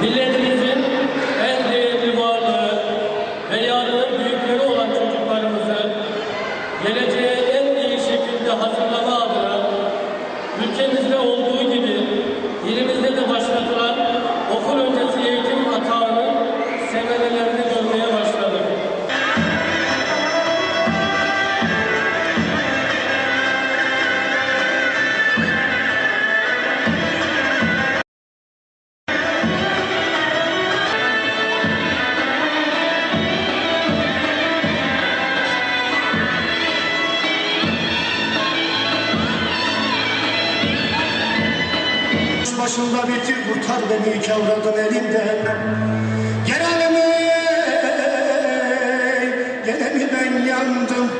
milletimizin en değerli varlığı ve yarının büyükleri olan çocuklarımızı geleceğe en iyi şekilde hazırlama adına ülkemizde olduğu başında bitir kurtar beni iki avradım elimden Gene mi gene ben yandım